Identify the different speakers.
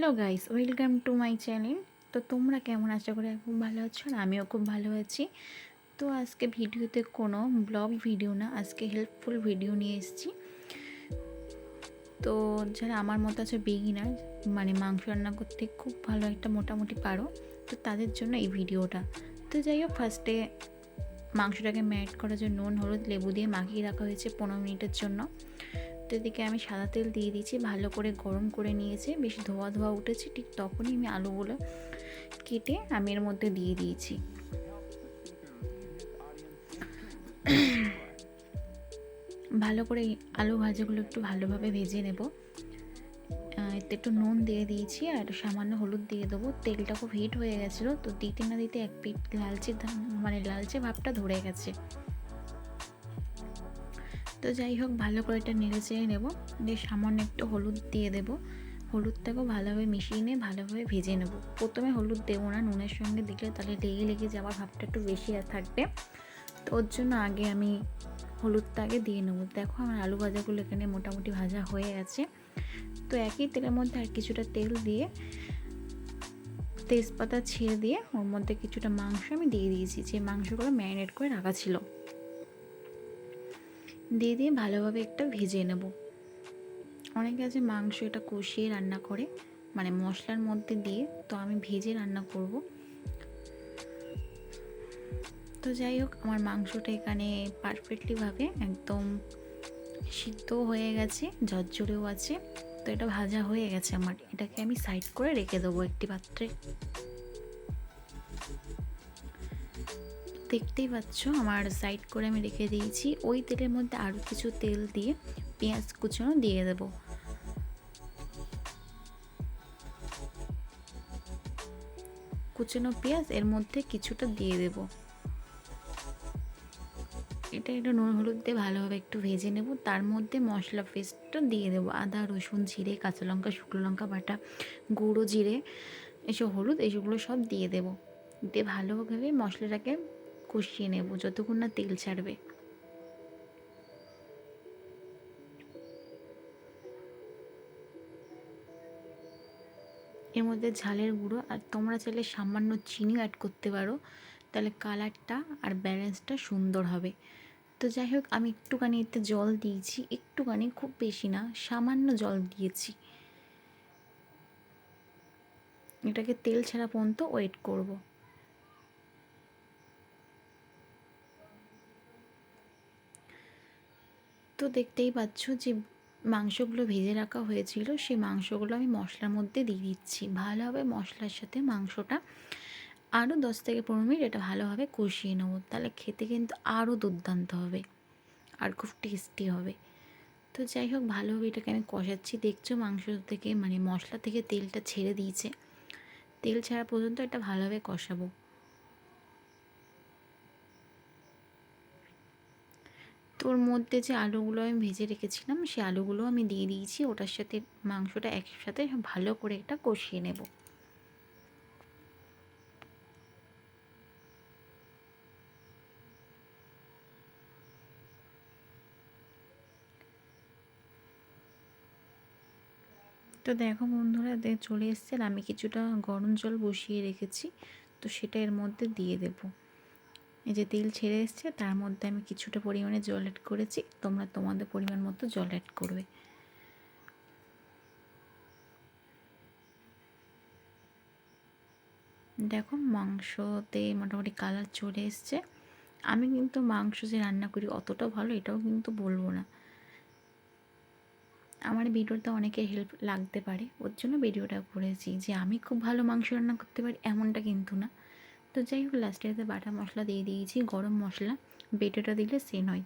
Speaker 1: Hello guys, welcome to my channel. তো তোমরা কেমন আশা করে খুব ভালো আছো আর আমিও খুব ভালো আছি। তো আজকে ভিডিওতে কোনো ব্লগ ভিডিও না, আজকে হেল্পফুল ভিডিও নিয়ে এসেছি। তো যারা আমার মতো আছে বিগিনার মানে মাংস রান্না করতে খুব ভালো একটা মোটামুটি পারো, তো তাদের জন্য এই ভিডিওটা। তো যাই হোক ফার্স্টে মাংসটাকে ম্যারিনেট করার জন্য নুন, হলুদ, লেবু দিয়ে মাখিয়ে রাখা হয়েছে পনেরো মিনিটের জন্য। তো এদিকে আমি সাদা তেল দিয়ে দিয়েছি, ভালো করে গরম করে নিয়েছে, বেশ ধোয়া ধোয়া উঠেছে, ঠিক তখনই আমি আলুগুলো কেটে আমি এর মধ্যে দিয়ে দিয়েছি। ভালো করে আলু ভাজাগুলো একটু ভালোভাবে ভেজে নেব। এতে একটু নুন দিয়ে দিয়েছি আর সামান্য হলুদ দিয়ে দেবো। তেলটা খুব হিট হয়ে গেছিল, তো দিতে না দিতে এক পিঠ লালচে মানে লালচে ভাবটা ধরে গেছে। তো যাই হোক, ভালো করে এটা নেড়ে চেড়ে নেব। দিয়ে সামান্য একটু হলুদ দিয়ে দেবো। হলুদটাকেও ভালোভাবে মিশিয়ে নিয়ে ভালোভাবে ভেজে নেব। প্রথমে হলুদ দেবো না, নুনের সঙ্গে দিলে তাহলে লেগে লেগে যাওয়ার ভাবটা একটু বেশি থাকবে। তো ওর জন্য আগে আমি হলুদটা আগে দিয়ে নেব। দেখো আমার আলু ভাজাগুলো এখানে মোটামুটি ভাজা হয়ে গেছে। তো একই তেলের মধ্যে আর কিছুটা তেল দিয়ে তেজপাতা ছেড়ে দিয়ে ওর মধ্যে কিছুটা মাংস আমি দিয়ে দিয়েছি। যে মাংসগুলো ম্যারিনেট করে রাখা ছিল। দিয়ে দিয়ে ভালোভাবে একটা ভেজে নেব। অনেকে আছে মাংস এটা কষিয়ে রান্না করে মানে মশলার মধ্যে দিয়ে, তো আমি ভেজে রান্না করব। তো যাই হোক, আমার মাংসটা এখানে পারফেক্টলিভাবে একদম সিদ্ধ হয়ে গেছে, ঝরঝরেও আছে। তো এটা ভাজা হয়ে গেছে আমার। এটাকে আমি সাইড করে রেখে দেবো একটি পাত্রে। দেখতেই পাচ্ছ, আমার সাইড করে আমি রেখে দিয়েছি। ওই তেলের মধ্যে আরও কিছু তেল দিয়ে পেঁয়াজ কুচনো দিয়ে দেব। কুচনো পেঁয়াজ এর মধ্যে কিছুটা দিয়ে দেব। এটা একটু নুন হলুদ দিয়ে ভালোভাবে একটু ভেজে নেব। তার মধ্যে মশলা পেস্টটা দিয়ে দেবো। আদা, রসুন, জিরে, কাঁচা লঙ্কা, শুকনো লঙ্কা, বাটা, গুঁড়ো, জিরে, এসব হলুদ, এসবগুলো সব দিয়ে দেবো। দিয়ে ভালোভাবে মশলাটাকে কষিয়ে নেব, যতক্ষণ না তেল ছাড়বে। এর মধ্যে ঝালের গুঁড়ো, আর তোমরা চাইলে সামান্য চিনিও অ্যাড করতে পারো। তাহলে কালারটা আর ব্যালেন্সটা সুন্দর হবে। তো যাই হোক, আমি একটুখানি এতে জল দিয়েছি, একটুখানি, খুব বেশি না, সামান্য জল দিয়েছি। এটাকে তেল ছাড়া পর্যন্ত ওয়েট করব। তো দেখতেই পাচ্ছ যে মাংসগুলো ভেজে রাখা হয়েছিল। সেই মাংসগুলো আমি মশলার মধ্যে দিয়ে দিচ্ছি। ভালোভাবে মশলার সাথে মাংসটা আরও দশ থেকে পনেরো মিনিট এটা ভালোভাবে কষিয়ে নেব। তাহলে খেতে কিন্তু আরও দুর্দান্ত হবে আর খুব টেস্টি হবে। তো যাই হোক, ভালোভাবে এটাকে আমি কষাচ্ছি। দেখছ মাংস থেকে মানে মশলা থেকে তেলটা ছেড়ে দিয়েছে। তেল ছাড়া পর্যন্ত এটা ভালোভাবে কষাবো। তোর মধ্যে যে আলুগুলো আমি ভেজে রেখেছিলাম সেই আলুগুলো আমি দিয়ে দিয়েছি। ওটার সাথে মাংসটা একসাথে ভালো করে একটা কষিয়ে নেব। তো দেখো বন্ধুরা চলে এসছে আমি কিছুটা গরম জল বসিয়ে রেখেছি। তো সেটা এর মধ্যে দিয়ে দেবো। এই যে তেল ছেড়ে এসছে, তার মধ্যে আমি কিছুটা পরিমাণে জল অ্যাড করেছি। তোমরা তোমাদের পরিমাণ মতো জল অ্যাড করবে। দেখো মাংসতে মোটামুটি কালার চলে এসছে। আমি কিন্তু মাংস যে রান্না করি অতটা ভালো এটাও কিন্তু বলব না। আমার ভিডিওতে অনেকের হেল্প লাগতে পারে। ওর জন্য ভিডিওটা করেছি যে আমি খুব ভালো মাংস রান্না করতে পারি এমনটা কিন্তু না। তো যাই হোক লাস্টে বাটা মশলা দিয়ে দিয়েছি গরম মশলা। বেটেটা দিলে সেন নয়